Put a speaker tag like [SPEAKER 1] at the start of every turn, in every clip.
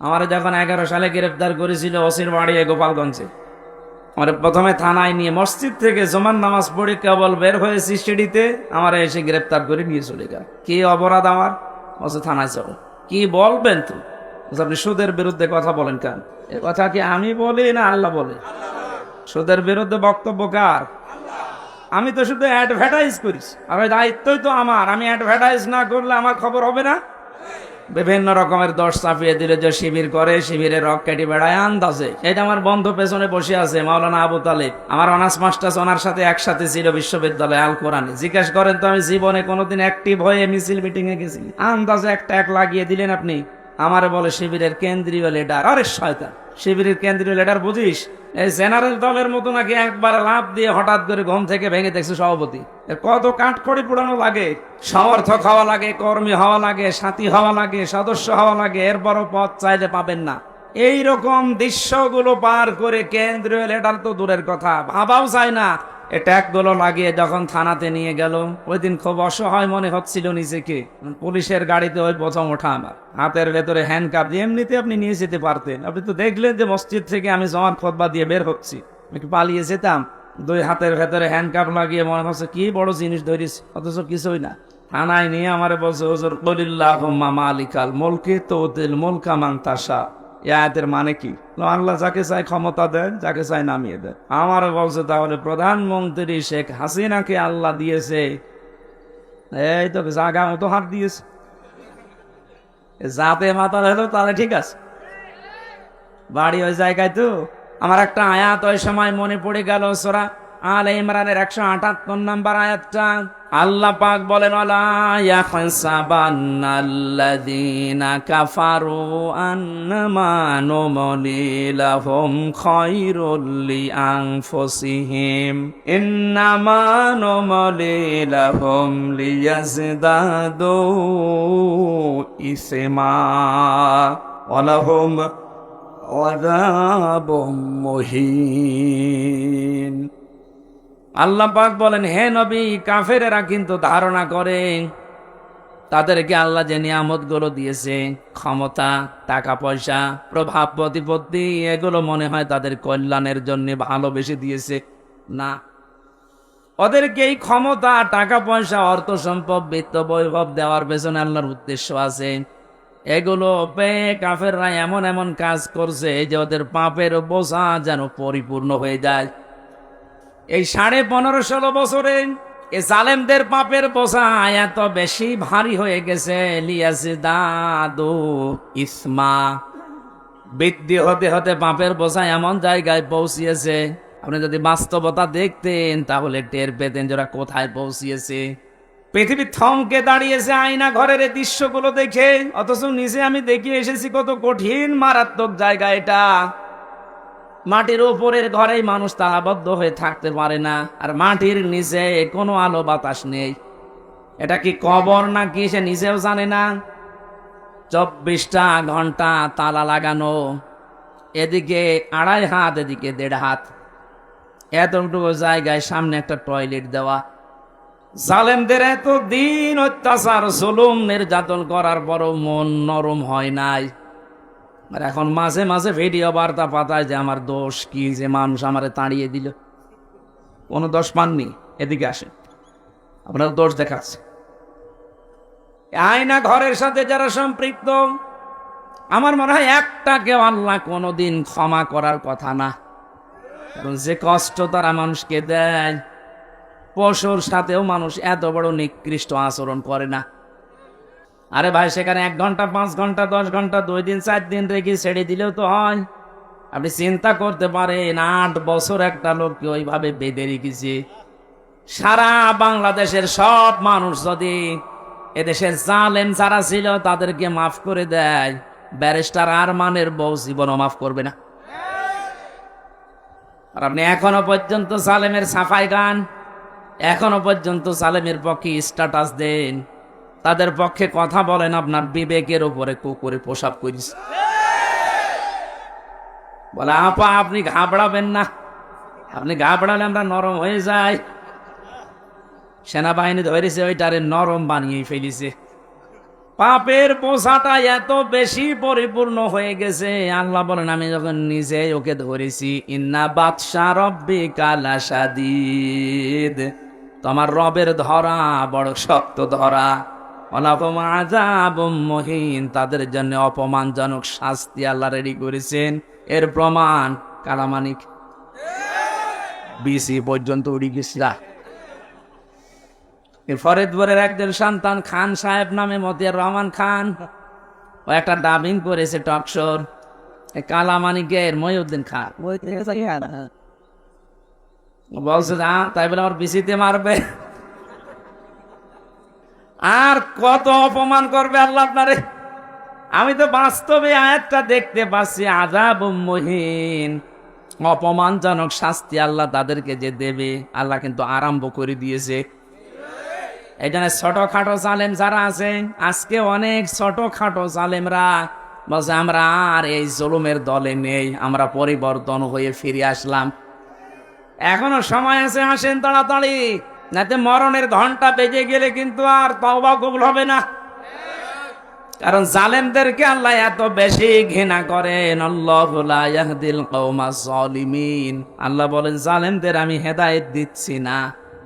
[SPEAKER 1] আমার যখন এগারো সালে গ্রেফতার করেছিল ওসির বাড়ি গোপালগঞ্জে। আমার প্রথমে থানায় নিয়ে মসজিদ থেকে জমান নামাজ পড়ে কেবল বের হয়েছি সিঁড়িতে আমার এসে গ্রেফতার করে নিয়ে চলে গেল। কি অপরাধ আমার? বলছে, থানায় চলো কি বলবেন তো আপনি সুদের বিরুদ্ধে কথা বলেন কেন? এ কথা কি আমি বলি না আল্লাহ বলে? সুদের বিরুদ্ধে বক্তব্য কার? আমি তো শুধু অ্যাডভার্টাইজ করিস। আর দায়িত্বই তো আমার। আমি অ্যাডভার্টাইজ না করলে আমার খবর হবে না? বিভিন্ন রকমের দশ চাপিয়ে দিলে যে শিবির করে, শিবিরে রক কেটে বেড়ায়, আন্দাজে। এটা আমার বন্ধু পেছনে বসে আছে, মাওলানা আবু তালেব। আমার অনার্স মাস্টার্স ওনার সাথে একসাথে ছিল বিশ্ববিদ্যালয়ে আল কোরআনে জিজ্ঞেস করেন, তো আমি জীবনে কোনোদিন অ্যাক্টিভ হয়ে মিছিল মিটিং এ গেছি আন্দাজে একটা এক লাগিয়ে দিলেন আপনি। আমার বলে, শিবিরের কেন্দ্রীয় লিডার আরে শয়তান! শিবিরের কেন্দ্রীয় লিডার বুঝিস? এই জেনারেল দলের মতো নাকি একবার লাভ দিয়ে হঠাৎ করে ঘুম থেকে ভেঙে দেখছে সভাপতি। কত কাঠখড়ি পোড়ানো লাগে? সমর্থক হওয়া লাগে, কর্মী হওয়া লাগে, সাথী হওয়া লাগে, সদস্য হওয়া লাগে, এরপরও পথ চাইলে পাবেন না। এই রকম দৃশ্যগুলো পার করে কেন্দ্রীয় লেটার তো দূরের কথা, ভাবাও চায় না। এ ট্যাগগুলো লাগিয়ে যখন থানাতে নিয়ে গেল ওই দিন খুব অসহায় মনে হচ্ছিল নিজেকে। পুলিশের গাড়িতে ওই প্রথম ওঠা আমার। হাতের ভেতরে হ্যান্ড কাপ দিয়ে এমনিতে আপনি নিয়ে যেতে পারতেন। আপনি তো দেখলেন যে মসজিদ থেকে আমি জমার খোদবা দিয়ে বের হচ্ছি। একটু পালিয়ে যেতাম। দুই হাতের ভেতরে হ্যান্ড কাপ লাগিয়ে মনে হচ্ছে কি বড় জিনিস ধরিস, অথচ কিছুই না। থানায় নিয়ে আমার বলছে, হুজুর কলিল্লাহ মালিকাল মুলকে তো দিল মুলকা মাংতাসা আয়াতের মানে কি? আল্লাহ যাকে চাই ক্ষমতা দেন, যাকে চাই নামিয়ে দেন। আমার বলছে তাহলে প্রধানমন্ত্রী শেখ হাসিনাকে আল্লাহ দিয়েছে। এই তো জাগা মতো হাত দিয়েছে। এ যাতে মাথা হলো, তাহলে ঠিক আছে। বাড়ি ওই জায়গায় তো। আমার একটা আয়াত ওই সময় মনে পড়ে গেল, সোরা আল ইমরানের একশো আটাত্তর নাম্বার আয়াতটা আল্লাহ পাক বলেন ইয়াহসাবান্নাল্লাযীনা কাফারু আন্নামা নুমলি লাহুম খায়রুল লিআনফুসিহিম। ইন্নামা নুমলি লাহুম লিয়াজদাদু ইসমা ওয়ালাহুম আযাব মুহিন। আল্লাহ পাক বলেন, হে নবী, কাফেরেরা কিন্তু ধারণা করে, তাদেরকে আল্লাহ যে নিয়ামতগুলো দিয়েছে, ক্ষমতা টাকা পয়সা প্রভাব, প্রতিপত্তি, এগুলো মনে হয় তাদের কল্যাণের জন্য ভালোবেসে দিয়েছে। না। ওদেরকে এই ক্ষমতা টাকা পয়সা অর্থ সম্পদ বৃত্ত বৈভব দেওয়ার পেছনে আল্লাহর উদ্দেশ্য আছে। এগুলো পেয়ে কাফেররা এমন এমন কাজ করছে যে ওদের পাপের বোঝা যেন পরিপূর্ণ হয়ে যায়। এই সাড়ে পনেরো ষোলো বছরে এ জালেমদের পাপের বোঝা এত বেশি ভারী হয়ে গেছে। দাদু ইসমা বৃদ্ধি হতে হতে পাপের বোঝা এমন জায়গায় পৌঁছিয়েছে। আপনি যদি বাস্তবতা দেখতেন, তাহলে টের পেতেন যে ওরা কোথায় পৌঁছিয়েছে। পৃথিবী থমকে দাঁড়িয়েছে আয়না ঘরের এই দৃশ্যগুলো দেখে, অথচ নিচে আমি দেখে এসেছি কত কঠিন, মারাত্মক জায়গা এটা। মাটির উপরের ঘরেই মানুষ তালাবদ্ধ হয়ে থাকতে পারে না, আর মাটির নিচে কোনো আলো বাতাস নেই। এটা কি কবর না কি সে নিজেও জানে না? চব্বিশটা ঘণ্টা তালা লাগানো, এদিকে আড়াই হাত, এদিকে দেড় হাত। এতটুকু জায়গায় সামনে একটা টয়লেট দেওয়া। জালেমদের এত দিন অত্যাচার, জুলুম, নির্যাতন করার পরও মন নরম হয় নাই। আর এখন মাঝে মাঝে ভিডিও বার্তা পাতায় যে আমার দোষ কি, যে মানুষ আমারে তাড়িয়ে দিল। কোনো দোষ পাননি? এদিকে আসেন। আপনার দোষ দেখাচ্ছে। আয়না ঘরের সাথে যারা সম্পৃক্ত, আমার মনে হয় একটা কেউ আল্লাহ কোনোদিন ক্ষমা করার কথা না। যে কষ্ট তারা মানুষকে দেয়, পশুর সাথেও মানুষ এত বড় নিকৃষ্ট আচরণ করে না। আরে ভাই, সেখানে এক ঘণ্টা, পাঁচ ঘণ্টা, দশ ঘণ্টা, দুই দিন, চার দিন রেখে ছেড়ে দিলেও তো হয়। আপনি চিন্তা করতে পারেন, আট বছর একটা লোককে ওইভাবে বেঁধে রেখেছে। সারা বাংলাদেশের সব মানুষ যদি এদেশের জালেম যারা ছিল, তাদেরকে মাফ করে দেয়। ব্যারিস্টার আর মানের বউ জীবনও মাফ করবে না। আর আপনি এখনও পর্যন্ত সালেমের সাফাই গান এখনও পর্যন্ত সালেমের পক্ষে স্ট্যাটাস দেন। তাদের পক্ষে কথা বলেন আপনার বিবেকের উপরে কুকুরে পোশাক করিস। বলে, আপা, আপনি ঘাবড়াবেন না। আপনি ঘাবড়ালে আমরা নরম হয়ে যাই। সেনাবাহিনী ধরেছে, ওইটারে নরম বানিয়ে ফেলিছে। পাপের বোঝাটা এত বেশি পরিপূর্ণ হয়ে গেছে। আল্লাহ বলেন, আমি যখন নিজে ওকে ধরেছি, ইন্না বাদশা রব্বি কালা সাদিদ তোমার রবের ধরা বড় শক্ত ধরা। অনাপম আজাব মহিন। তাদের জন্য অপমানজনক শাস্তি আল্লাহ রেডি করেছেন। এর প্রমাণ কালামানিক। বিসি পর্যন্ত উড়ি গেছিলা। ফরিদপুরের একজন সন্তান খান সাহেব নামে মতিয়ার রহমান খান। ও একটা ডাবিং করেছে টকশোর কালামানিকের মহিউদ্দিন খান। বলছে না তাই বলে আমার বিসিতে মারবে। আর কত অপমান করবে আল্লাহ আপনারে? আমি তো বাস্তবে আয়াতটা দেখতে পাচ্ছি আজাব মহিন। অপমানজনক শাস্তি আল্লাহ তাদেরকে যে দেবে, আল্লাহ কিন্তু আরম্ভ করে দিয়েছে। এই জন্য ছোটখাটো জালেম যারা আছে, আজকে অনেক ছোটখাটো জালেমরা বলছে, আমরা আর এই জলুমের দলে নেই, আমরা পরিবর্তন হয়ে ফিরে আসলাম। এখনও সময় আছে, আসেন তাড়াতাড়ি। নাতে মরণের ঘণ্টা বেজে গেলে কিন্তু আর তওবা কবুল হবে না। কারণ জালেমদেরকে আল্লাহ এত বেশি ঘৃণা করেন। আল্লাহু লা ইয়াহদিল কওমা আল্লাহ বলেন, জালেমদের আমি হেদায়েত দিচ্ছি না,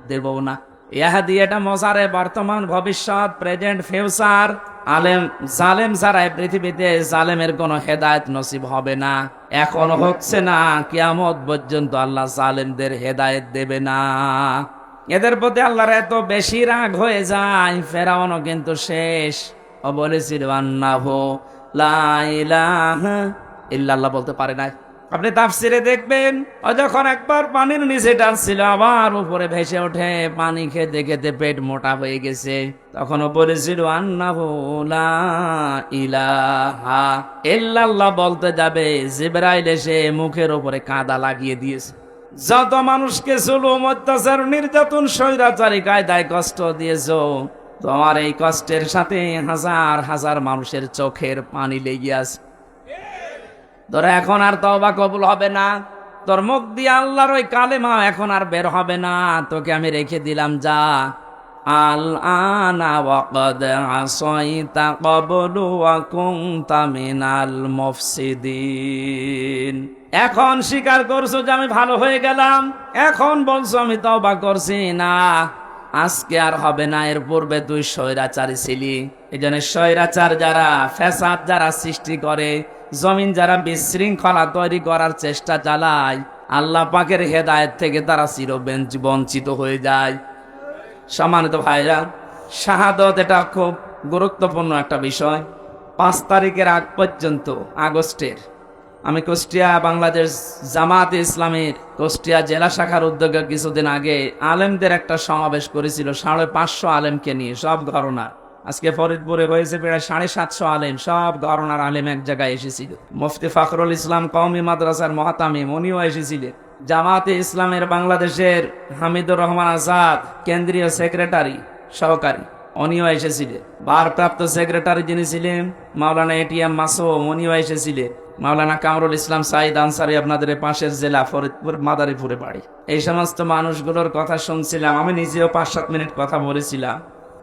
[SPEAKER 1] দেব না। ইহাদি এটা মজারে, বর্তমান, ভবিষ্যৎ, প্রেজেন্ট, ফিউচার। আলেম, জালেম যারা পৃথিবীতে, জালেমের কোনো হেদায়েত নসিব হবে না। এখন হচ্ছে না, কিয়ামত পর্যন্ত আল্লাহ জালেমদের হেদায়েত দেবে না। এদের প্রতি আল্লাহর এত বেশি রাগ হয়ে যায়, ফেরাউনও কিন্তু শেষ। ও বলেছিল ইল্লাল্লাহ বলতে পারে নাই। আপনি তাফসিরে দেখবেন, ও যখন একবার পানির নিচে টানছিল, আবার উপরে ভেসে ওঠে, পানি খেতে খেতে পেট মোটা হয়ে গেছে। তখন ও বলেছিল ইলাহা ইল্লাল্লাহ বলতে যাবে, জিবরাইল এসে মুখের উপরে কাদা লাগিয়ে দিয়েছে। যত মানুষকে জুলুম, অত্যাচার, নির্যাতন, স্বৈরাচারী কায়দায় কষ্ট দিয়েছ, তোমার এই কষ্টের সাথে হাজার হাজার মানুষের চোখের পানি লেগে আছে। তোর এখন আর তওবা কবুল হবে না। তোর মুখ দিয়ে আল্লাহর ওই কালেমা এখন আর বের হবে না। তোকে আমি রেখে দিলাম, যা। আল আনা ক্বাবলু ওয়া কুনতা মিনাল এখন স্বীকার করছ যে আমি ভালো হয়ে গেলাম। এখন বলছো আমি তওবা করছি। না, আজকে আর হবে না। এর পূর্বে তুই স্বৈরাচারী ছিলি। এই জন্য স্বৈরাচার যারা, ফ্যাসাদ যারা সৃষ্টি করে, জমিন যারা বিশৃঙ্খলা তৈরি করার চেষ্টা চালায়, আল্লাহ পাকের হেদায়েত থেকে তারা চির বঞ্চিত হয়ে যায়। সম্মানিত ভাইরা, শাহাদত এটা খুব গুরুত্বপূর্ণ একটা বিষয়। পাঁচ তারিখের আগ পর্যন্ত, আগস্টের আমি কুষ্টিয়া বাংলাদেশ জামাত ইসলামের কুষ্টিয়া জেলা শাখার উদ্যোগে কিছুদিন আগে আলেমদের একটা সমাবেশ করেছিল, সাড়ে পাঁচশো আলেমকে নিয়ে, সব ঘটনার আজকে ফরিদপুরে হয়েছে প্রায় সাড়ে সাতশো আলেম, সব ঘটনার আলেম এক জায়গায় এসেছিল। মুফতি ফখরুল ইসলাম কওমি মাদ্রাসার মহাতামিম, উনিও এসেছিলেন। জামাতে ইসলামের বাংলাদেশের হামিদুর রহমান আজাদ, কেন্দ্রীয় সেক্রেটারি, সহকারী, উনিও এসেছিলেন। ভারপ্রাপ্ত সেক্রেটারি যিনি ছিলেন, মাওলানা এটিএম মাসুম, উনিও এসেছিলেন। মাওলানা কামরুল ইসলাম সাইদ আনসারি আপনাদের পাশের জেলা ফরিদপুর মাদারীপুরে বাড়ি। এই সমস্ত মানুষগুলোর কথা শুনছিলাম আমি নিজেও পাঁচ সাত মিনিট কথা বলেছিলাম।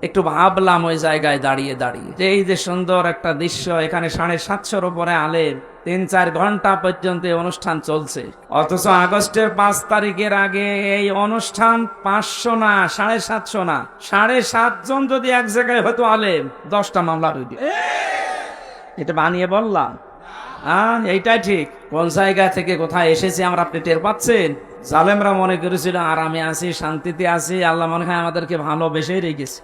[SPEAKER 1] একটু ভাবলাম ওই জায়গায় দাঁড়িয়ে দাঁড়িয়ে। যে এই যে সুন্দর একটা দৃশ্য এখানে সাড়ে সাতশোর উপরে আলের তিন চার ঘণ্টা পর্যন্ত অনুষ্ঠান চলছে। অথচ আগস্টের পাঁচ তারিখের আগে এই অনুষ্ঠান পাঁচশো না সাড়ে সাতশো না সাড়ে সাতজন যদি এক জায়গায় হতো আলেম দশটা মামলা হইত এটা বানিয়ে বললাম। হ্যাঁ এইটাই ঠিক। কোন জায়গা থেকে কোথায় এসেছি আমরা আপনি টের পাচ্ছেন? জালেমরা মনে করেছিল আরামে আছি, শান্তিতে আছি। আল্লাহ মনে হয় আমাদেরকে ভালোবেসেই রেখেছে।